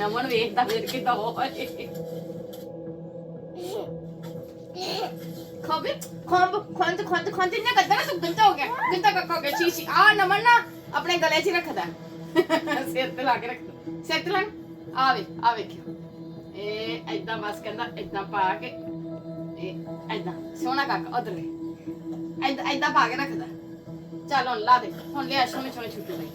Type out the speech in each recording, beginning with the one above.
ನಮ್ಮನ್ನು ಏನ್ ತಗಿರ್ಕಿತ ಹೋಗಿ खोबे खोब खोंद खोंद खोंद ने गद्दा सब गंदा हो गया गंदा का हो छी छी आ नमन ना अपने गले च रख दा सिर ते ला रख सिर ते ला आवे आवे क्यों ए ऐदा बस करना ऐदा पा ए ऐदा सोना काका उधर ले ऐदा ऐदा पा के रख दा चल हुन ला दे हुन ले आशा में छोने छुट्टी ले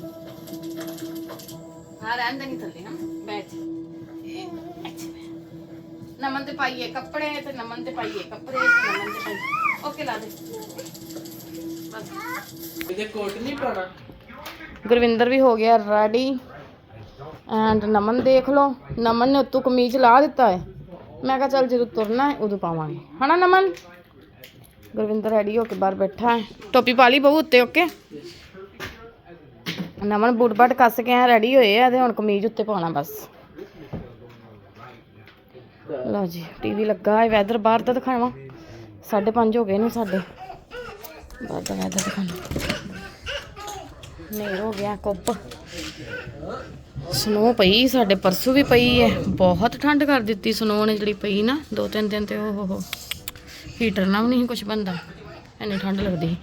हाँ रहन दे थल्ले हम ਬੈਠ ਇਹ, ਅੱਛਾ ਬੈਠ। ਨਮਨ ਤੇ ਪਾਈਏ ਕੱਪੜੇ ਤੇ ਨਮਨ ਤੇ ਪਾਈਏ ਕੱਪੜੇ ਤੇ ਨਮਨ ਤੇ ਪਾਈਏ ਓਕੇ ਲਾ ਦੇ ਬਸ ਇਹਦੇ ਕੋਟ ਨਹੀਂ ਪਾਣਾ ਗੁਰਵਿੰਦਰ ਵੀ ਹੋ ਗਿਆ ਰੈਡੀ ਐਂਡ ਨਮਨ ਦੇਖ ਲਓ ਨਮਨ ਨੇ ਉੱਤੋਂ ਕਮੀਜ਼ ਲਾ ਦਿੱਤਾ ਹੈ ਮੈਂ ਕਿਹਾ ਚੱਲ ਜਦੋਂ ਤੁਰਨਾ ਹੈ ਉਦੋਂ ਪਾਵਾਂਗੇ ਹਨਾ ਨਮਨ ਗੁਰਵਿੰਦਰ ਰੈਡੀ ਹੋ ਕੇ ਬਾਹਰ ਬੈਠਾ ਹੈ ਟੋਪੀ ਪਾ ਲਈ ਬਹੂ ਉੱਤੇ ਓਕੇ ਨਮਨ ਬੂਟ ਬਾਟ ਕੱਸ ਕੇ ਆ ਰੈਡੀ ਹੋਏ ਆ ਤੇ ਹੁਣ ਕਮੀਜ਼ ਉੱਤੇ ਪਾਉਣਾ ਬਸ। ਲਓ ਜੀ ਟੀਵੀ ਲੱਗਾ ਹੈ ਵੈਦਰ ਬਾਹਰ ਦਾ ਦਿਖਾਵਾਂ। 5:30 ਹੋ ਗਏ ਨੇ ਸਾਡੇ ਬਾਹਰ ਦਾ ਵੈਦਰ ਦਿਖਾਣਾ ਨੇਰ ਹੋ ਗਿਆ ਕੁੱਪ ਸਨੋ ਪਈ, ਸਾਡੇ ਪਰਸੂ ਵੀ ਪਈ ਹੈ ਬਹੁਤ ਠੰਡ ਕਰ ਦਿੱਤੀ ਸਨੋ ਨੇ ਜਿਹੜੀ ਪਈ ਨਾ, ਦੋ ਤਿੰਨ ਦਿਨ ਤੇ ਉਹ ਹੋ ਹੀਟਰ ਨਾਲ ਵੀ ਨਹੀਂ ਕੁਝ ਬੰਦਾ ਇੰਨੀ ਠੰਡ ਲੱਗਦੀ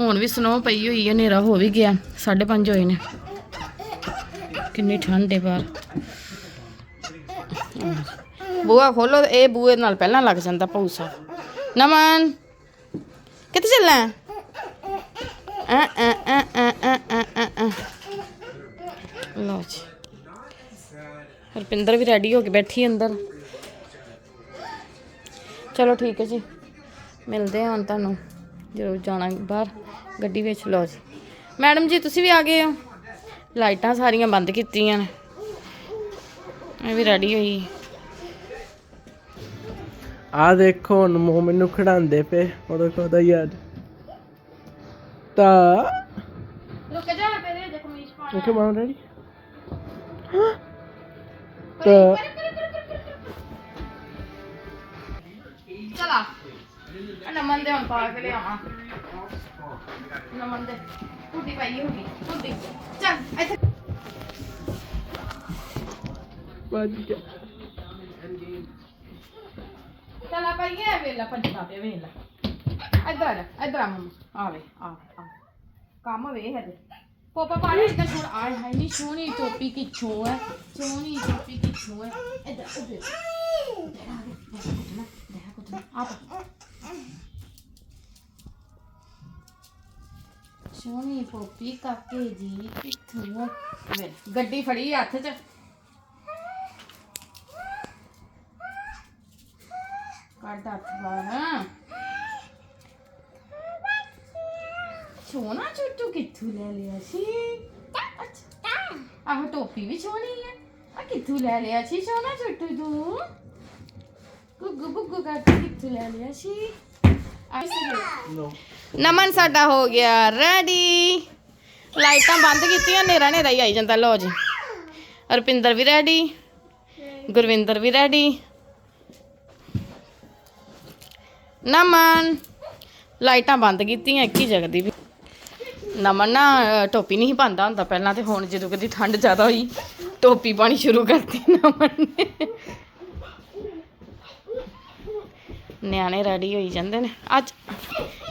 ਹੁਣ ਵੀ ਸਨੋ ਪਈ ਹੋਈ ਹੈ ਹਨੇਰਾ ਹੋ ਵੀ ਗਿਆ। 5:30 ਹੋਏ ਨੇ। ਕਿੰਨੀ ਠੰਡ ਹੈ ਬਾਹਰ। ਬੂਆ ਖੋਲੋ, ਇਹ ਬੂਏ ਨਾਲ ਪਹਿਲਾਂ ਲੱਗ ਜਾਂਦਾ ਪੌਸਾ ਨਮਨ ਕਿੱਥੇ ਚੱਲਾਂ ਆ ਆ ਆ ਆ ਆ ਲੋ ਜੀ। ਹਰਪਿੰਦਰ ਵੀ ਰੈਡੀ ਹੋ ਕੇ ਬੈਠੀ ਅੰਦਰ। ਚਲੋ ਠੀਕ ਹੈ ਜੀ। ਮਿਲਦੇ ਹਾਂ ਤੁਹਾਨੂੰ। ਜਦੋਂ ਜਾਣਾ ਬਾਹਰ ਗੱਡੀ ਵਿੱਚ ਲਓ ਜੀ। ਮੈਡਮ ਜੀ ਤੁਸੀਂ ਵੀ ਆ ਗਏ ਹੋ? ਲਾਈਟਾਂ ਸਾਰੀਆਂ ਬੰਦ ਕੀਤੀਆਂ ਨੇ। ਇਹ ਵੀ ਰੈਡੀ ਹੋਈ। ਆ ਦੇਖੋ ਹੁਣ ਮੋ ਮੈਨੂੰ ਖੜਾਉਂਦੇ ਪਏ ਉਹਦਾ ਕੋਦਾ ਯਾਰ ਤਾਂ। ਰੁਕ ਜਾ ਤੇਰੇ ਜੇ ਕਮੀਜ਼ ਪਾਣਾ ਓਕੇ ਮਾਂ ਰੈਡੀ ਤਾਂ। ਚਲਾ। ನಮ್ಮ ಮಂದೆ ಒಂದು ಪಾಕಲಿ ಅಮ್ಮ ನಮ್ಮ ಮಂದೆ ಹುಡ್ಡಿ ಬಾಯಿ ಹುಡ್ಡಿ ಹುಡ್ಡಿ ಚಲ್ ಆಯ್ತು ಚಲ ಬಾಯಿ ಅವೆಲ್ಲ ಪಂಚತಾಪಿ ಅವೆಲ್ಲ ಇದ್ರ ಇದ್ರ ಅಮ್ಮ ಆವೆ ಆವೆ काम वे है पापा पानी इतना छोड़ आए हाय नहीं छो नहीं टोपी की छो है छो नहीं टोपी की छो है इधर उधर देखा कुछ ना देखा कुछ ना आप ਸੋਹਣੀ ਟੋਪੀ ਕਾਕੇ ਜੀ ਕਿੱਥੋਂ ਹੈ ਵੇ ਗੱਡੀ ਫੜੀ ਹੱਥ 'ਚ ਕੱਢ ਹੱਥ ਬਾਹਰ ਸੋਨਾ ਚੁੱਟੂ ਕਿੱਥੋਂ ਲੈ ਲਿਆ ਸੀ ਅੱਛਾ ਆਹ ਟੋਪੀ ਵੀ ਸੋਹਣੀ ਹੈ ਆ ਕਿੱਥੋਂ ਲੈ ਲਿਆ ਸੀ ਸੋਨਾ ਚੁੱਟੂ ਤੂੰ ਗੁੱਗੂ ਗੁੱਗੂ ਕਰਕੇ ਕਿੱਥੋਂ ਲੈ ਲਿਆ ਸੀ ਆ ਨੋ ਨਮਨ ਸਾਡਾ ਹੋ ਗਿਆ ਰੈਡੀ ਲਾਈਟਾਂ ਬੰਦ ਕੀਤੀਆਂ ਨੇਰਾ ਨੇਰਾ ਹੀ ਆਈ ਜਾਂਦਾ ਲਓ ਜੀ। ਰੁਪਿੰਦਰ ਵੀ ਰੈਡੀ ਗੁਰਵਿੰਦਰ ਵੀ ਰੈਡੀ ਨਮਨ ਲਾਈਟਾਂ ਬੰਦ ਕੀਤੀਆਂ ਇੱਕ ਹੀ ਜਗਦੀ ਵੀ। ਨਮਨ ਨਾ ਅਹ, ਟੋਪੀ ਨਹੀਂ ਪਾਉਂਦਾ ਹੁੰਦਾ ਪਹਿਲਾਂ ਤੇ ਹੁਣ ਜਦੋਂ ਕਦੀ ਠੰਡ ਜ਼ਿਆਦਾ ਹੋਈ ਟੋਪੀ ਪਾਣੀ ਸ਼ੁਰੂ ਕਰਤੀ ਨਮਨ ਨੇ। ਨਿਆਣੇ ਰੈਡੀ ਹੋਈ ਜਾਂਦੇ ਨੇ। ਅੱਜ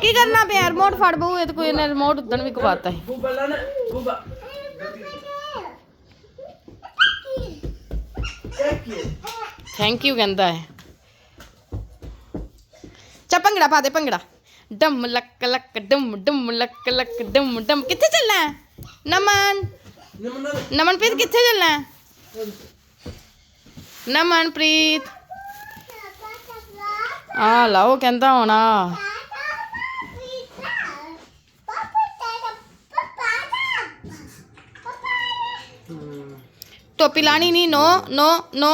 ਕੀ ਕਰਨਾ ਪਿਆ ਰਿਮੋਟ ਫੜ ਬਹੂ ਇਹ ਤਾਂ ਕੋਈ ਨੇ ਰਿਮੋਟ ਉਦਣ ਵੀ ਕਵਾਤਾ ਸੀ। ਨਾ ਬੂਬਾ। ਥੈਂਕ ਯੂ ਕਹਿੰਦਾ ਹੈ। ਚਾ ਭੰਗੜਾ ਪਾ ਦੇ ਭੰਗੜਾ। ਡਮ ਲੱਕ ਲੱਕ ਡਮ ਡਮ ਲੱਕ ਲੱਕ ਡਮ ਡਮ। ਕਿੱਥੇ ਚੱਲਣਾ ਹੈ? ਨਮਨ। ਨਮਨਾ। ਨਮਨਪ੍ਰੀਤ ਕਿੱਥੇ ਚੱਲਣਾ ਹੈ? ਨਮਨਪ੍ਰੀਤ। ਆ ਲਾਓ ਕਹਿੰਦਾ ਹੋਣਾ। ਟੋਪੀ ਲਾਣੀ ਨਹੀਂ ਨੋ ਨੋ ਨੋ।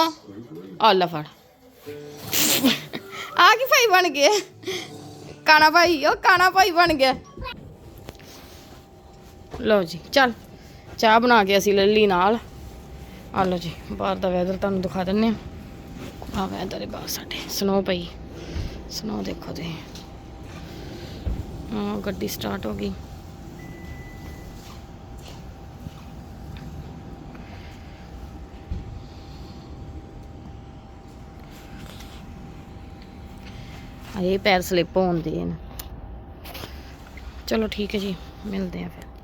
ਆ ਲੈ ਫੜ। ਆ ਕੀ ਭਾਈ ਬਣ ਗਿਆ ਕਾਣਾ ਭਾਈ ਉਹ ਕਾਣਾ ਭਾਈ ਬਣ ਗਿਆ। ਲਓ ਜੀ, ਚੱਲ। ਚਾਹ ਬਣਾ ਕੇ ਅਸੀਂ ਲੱਲੀ ਨਾਲ। ਆ ਲਓ ਜੀ, ਬਾਹਰ ਦਾ ਵੈਦਰ ਤੁਹਾਨੂੰ ਦਿਖਾ ਦਿੰਨੇ ਆ ਆ ਵੈਦਰ ਹੈ ਬਾਹਰ ਸਾਡੇ ਸਨੋ ਪਈ। सुनाओ, देखो जी हाँ, गड्डी स्टार्ट होगी। ये पैर स्लिप होते हैं चलो, ठीक है जी, मिलते हैं फिर।